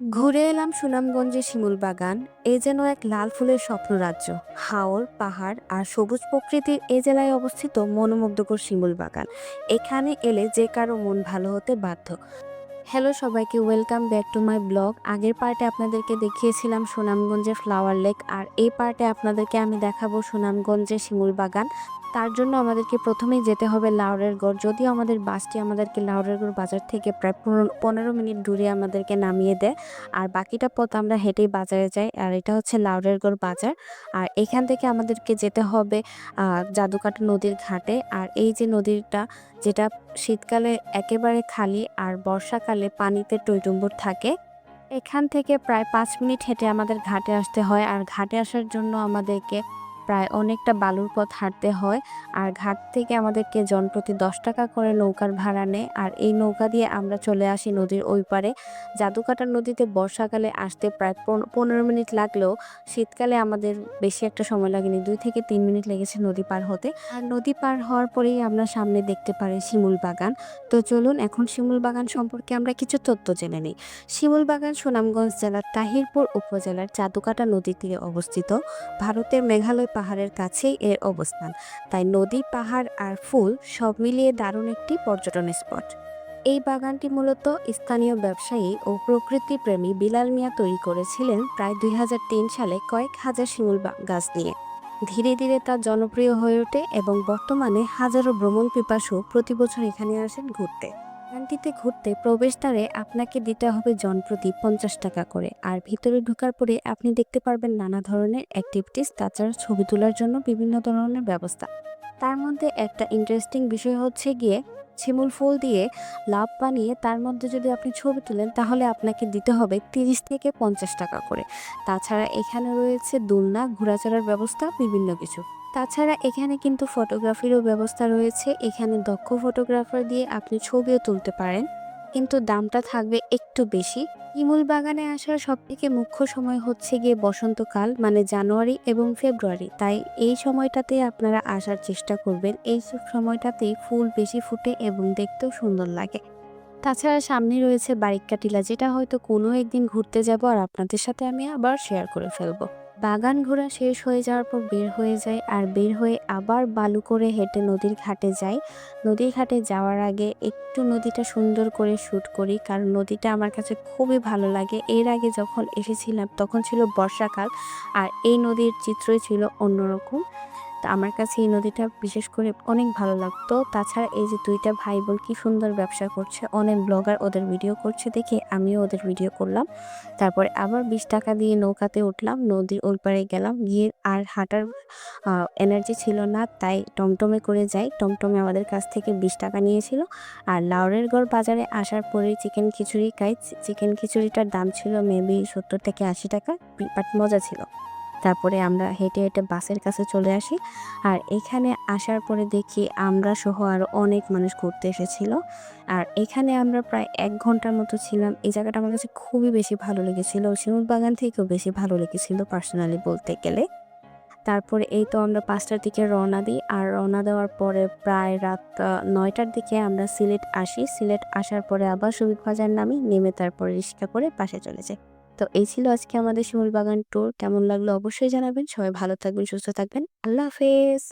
ঘুরে এলাম সুনামগঞ্জের শিমুল বাগান। এ যেন এক লাল ফুলের স্বপ্ন রাজ্য হাওর, পাহাড় আর সবুজ প্রকৃতির এ জেলায় অবস্থিত মনোমুগ্ধকর শিমুল বাগান। এখানে এলে যে কারও মন ভালো হতে বাধ্য। হ্যালো সবাইকে welcome back to my blog আগের পার্টে আপনাদেরকে দেখিয়েছিলাম সুনামগঞ্জের ফ্লাওয়ার লেক আর এই পার্টে আপনাদেরকে আমি দেখাবো সুনামগঞ্জের শিমুল বাগান। তার জন্য আমাদেরকে প্রথমেই যেতে হবে লাউরের গড়। যদিও আমাদের বাসটি আমাদেরকে লাউরের গড় বাজার থেকে প্রায় পনেরো- মিনিট দূরে আমাদেরকে নামিয়ে দেয়। আর বাকিটা পথ আমরা হেঁটেই বাজারে যাই, আর এটা হচ্ছে লাউরের গড় বাজার। আর এখান থেকে আমাদেরকে যেতে হবে জাদুকাটা নদীর ঘাটে। আর এই যে নদীটা যেটা শীতকালে একেবারে খালি আর বর্ষাকালে পানিতে টইটুম্বুর থাকে। এখান থেকে প্রায় পাঁচ মিনিট হেঁটে আমাদের ঘাটে আসতে হয় আর ঘাটে আসার জন্য আমাদেরকে প্রায় অনেকটা বালুর পথ হাঁটতে হয়। আর ঘাট থেকে আমাদেরকে জনপ্রতি দশ টাকা করে নৌকার ভাড়া নেয়। আর এই নৌকা দিয়ে আমরা চলে আসি নদীর ওই পারে। জাদুকাটা নদীতে বর্ষাকালে আসতে প্রায় পন- পনেরো মিনিট লাগলেও শীতকালে আমাদের বেশি একটা সময় লাগেনি। দুই থেকে তিন মিনিট লেগেছে নদী পার হতে। আর নদী পার হওয়ার পরেই আমরা সামনে দেখতে পারি শিমুল বাগান। তো চলুন এখন শিমুল বাগান সম্পর্কে আমরা কিছু তথ্য জেনে নিই। শিমুল বাগান সুনামগঞ্জ জেলার তাহিরপুর উপজেলার জাদুকাটা নদীর তীরে অবস্থিত। ভারতের মেঘালয় পাহাড়ের কাছেই এর অবস্থান। তাই নদী, পাহাড় আর ফুল সব মিলিয়ে দারুণ একটি পর্যটন স্পট। এই বাগানটি মূলত স্থানীয় ব্যবসায়ী ও প্রকৃতি প্রেমী বিলাল মিয়া তৈরি করেছিলেন প্রায় দুই হাজার তিন সালে কয়েক হাজার শিমুল গাছ নিয়ে। ধীরে ধীরে তা জনপ্রিয় হয়ে ওঠে এবং বর্তমানে হাজারো ভ্রমণ পিপাসু প্রতি বছর এখানে আসেন ঘুরতে। বাগানটিতে ঘুরতে প্রবেশদ্বারে আপনাকে দিতে হবে জনপ্রতি পঞ্চাশ টাকা করে, আর ভিতরে ঢোকার পরে আপনি দেখতে পারবেন নানা ধরনের অ্যাক্টিভিটিস তাছাড়া ছবি তোলার জন্য বিভিন্ন ধরনের ব্যবস্থা। তার মধ্যে একটা ইন্টারেস্টিং বিষয় হচ্ছে গিয়ে, শিমুল ফুল দিয়ে লাভ বানিয়ে তার মধ্যে যদি আপনি ছবি তুলেন, তাহলে আপনাকে দিতে হবে তিরিশ থেকে পঞ্চাশ টাকা করে। তাছাড়া এখানে রয়েছে দোলনা ঘোরাচড়ার ব্যবস্থা, বিভিন্ন কিছু। তাছাড়া এখানে কিন্তু ফটোগ্রাফিরও ব্যবস্থা রয়েছে। এখানে দক্ষ ফটোগ্রাফার দিয়ে আপনি ছবিও তুলতে পারেন। কিন্তু দামটা থাকবে একটু বেশি। ইমুল বাগানে আসার সব থেকে মুখ্য সময় হচ্ছে গিয়ে বসন্তকাল মানে জানুয়ারি এবং ফেব্রুয়ারি। তাই এই সময়টাতে আপনারা আসার চেষ্টা করবেন। এই সময়টাতেই ফুল বেশি ফুটে এবং দেখতেও সুন্দর লাগে। তাছাড়া সামনে রয়েছে বারিক্কা টিলা যেটা হয়তো কোনো একদিন ঘুরতে যাব আর আপনাদের সাথে আমি আবার শেয়ার করে ফেলব। বাগান ঘোরা শেষ হয়ে যাওয়ার পর বের হয়ে যায় আর বের হয়ে আবার বালু করে হেঁটে নদীর ঘাটে যাই। নদীর ঘাটে যাওয়ার আগে একটু নদীটা সুন্দর করে শ্যুট করি, কারণ নদীটা আমার কাছে খুবই ভালো লাগে। এর আগে যখন এসেছিলাম তখন ছিল বর্ষাকাল আর এই নদীর চিত্রই ছিল অন্যরকম। আমার কাছে এই নদীটা বিশেষ করে অনেক ভালো লাগতো। তাছাড়া এই যে দুইটা ভাই বোন কি সুন্দর ব্যবসা করছে, অনেক ব্লগার ওদের ভিডিও করছে দেখে আমিও ওদের ভিডিও করলাম। তারপরে আবার বিশ টাকা দিয়ে নৌকাতে উঠলাম, নদীর ওই পারে গেলাম, গিয়ে আর হাঁটার এনার্জি ছিল না, তাই টমটমে করে যাই। টমটমে আমাদের কাছ থেকে বিশ টাকা নিয়েছিল আর লাউরের গড় বাজারে আসার পরে চিকেন খিচুড়ি খাই। চিকেন খিচুড়িটার দাম ছিল মেবি সত্তর থেকে আশি টাকা বাট মজা ছিল। তারপরে আমরা হেঁটে হেঁটে বাসের কাছে চলে আসি। আর এখানে আসার পরে দেখি আমরা সহ আরও অনেক মানুষ ঘুরতে এসেছিল। আর এখানে আমরা প্রায় এক ঘণ্টার মতো ছিলাম। এই জায়গাটা আমার কাছে খুবই বেশি ভালো লেগেছিল। শিমুল বাগান থেকেও বেশি ভালো লেগেছিল পার্সোনালি বলতে গেলে। তারপরে এই তো আমরা পাঁচটার দিকে রওনা দিই। আর রওনা দেওয়ার পরে প্রায় রাত নয়টার দিকে আমরা সিলেট আসি। সিলেট আসার পরে আবার সুবিধ বাজার নামি নেমে তারপরে রিক্সা করে পাশে চলে যাই। তো এই ছিল আজকে আমাদের শিমুল বাগান ট্যুর কেমন লাগল অবশ্যই জানাবেন। সবাই ভালো থাকবেন, সুস্থ থাকবেন। আল্লাহ হাফেজ।